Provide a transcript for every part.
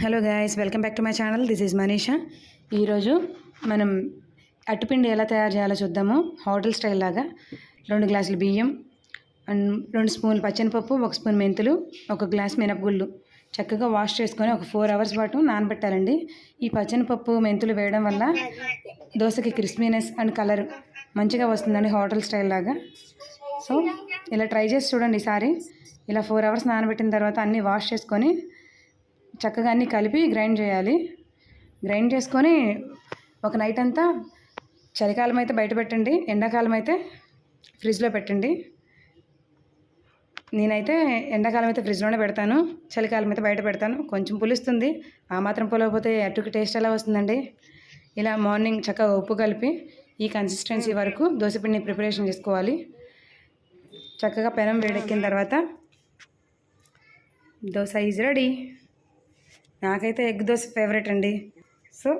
Hello guys welcome back to my channel. This is Manisha. ఈరోజు మనం అట్టుపిండి ఎలా తయారు చేయాలో చూద్దాము. హోటల్ స్టైల్ లాగా. రెండు గ్లాసులు బియ్యం అండ్ రెండు స్పూన్లు పచ్చనిపప్పు ఒక స్పూన్ మెంతులు ఒక గ్లాస్ మినపగుళ్ళు. చక్కగా వాష్ చేసుకొని ఒక ఫోర్ అవర్స్ పాటు నానబెట్టాలండి. ఈ పచ్చనిపప్పు మెంతులు వేయడం వల్ల దోశకి క్రిస్పీనెస్ అండ్ కలర్ మంచిగా వస్తుందండి హోటల్ స్టైల్ లాగా. సో ఇలా ట్రై చేసి చూడండి ఈసారి. ఇలా ఫోర్ అవర్స్ నానబెట్టిన తర్వాత అన్నీ వాష్ చేసుకొని చక్కగా అన్నీ కలిపి గ్రైండ్ చేయాలి. గ్రైండ్ చేసుకొని ఒక నైట్ అంతా చలికాలం అయితే బయట పెట్టండి ఎండాకాలం అయితే ఫ్రిడ్జ్లో పెట్టండి. నేనైతే ఎండాకాలం అయితే ఫ్రిడ్జ్లోనే పెడతాను చలికాలం అయితే బయట పెడతాను. కొంచెం పులుస్తుంది ఆ మాత్రం పులవకపోతే అటుకి టేస్ట్ ఎలా వస్తుందండి? ఇలా మార్నింగ్ చక్కగా ఉప్పు కలిపి ఈ కన్సిస్టెన్సీ వరకు దోశపిండి ప్రిపరేషన్ చేసుకోవాలి. చక్కగా పెనం వేడెక్కిన తర్వాత దోశ ఈజ్ రెడీ. నాకైతే ఎగ్ దోశ ఫేవరెట్ అండి. సో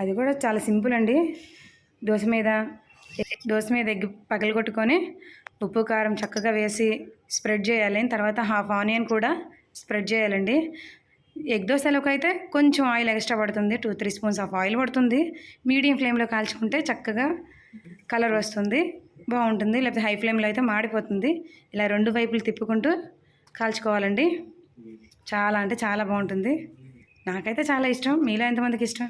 అది కూడా చాలా సింపుల్ అండి. దోశ మీద దోశ మీద ఎగ్ పగలగొట్టుకొని ఉప్పు కారం చక్కగా వేసి స్ప్రెడ్ చేయాలి. తర్వాత హాఫ్ ఆనియన్ కూడా స్ప్రెడ్ చేయాలండి. ఎగ్ దోశలోకి అయితే కొంచెం ఆయిల్ ఎక్స్ట్రా పడుతుంది. Two three spoons of oil పడుతుంది. మీడియం ఫ్లేమ్లో కాల్చుకుంటే చక్కగా కలర్ వస్తుంది. బాగుంటుంది. లేకపోతే హై ఫ్లేమ్లో అయితే మాడిపోతుంది. ఇలా రెండు వైపులు తిప్పుకుంటూ కాల్చుకోవాలండి. చాలా అంటే చాలా బాగుంటుంది. నాకైతే చాలా ఇష్టం. మీలో ఎంతమందికి ఇష్టం?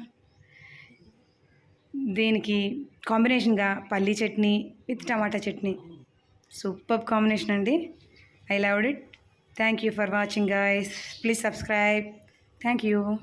దీనికి కాంబినేషన్గా పల్లీ chutney with tomato chutney. Super combination అండి. I loved it. Thank you for watching guys please subscribe. Thank you.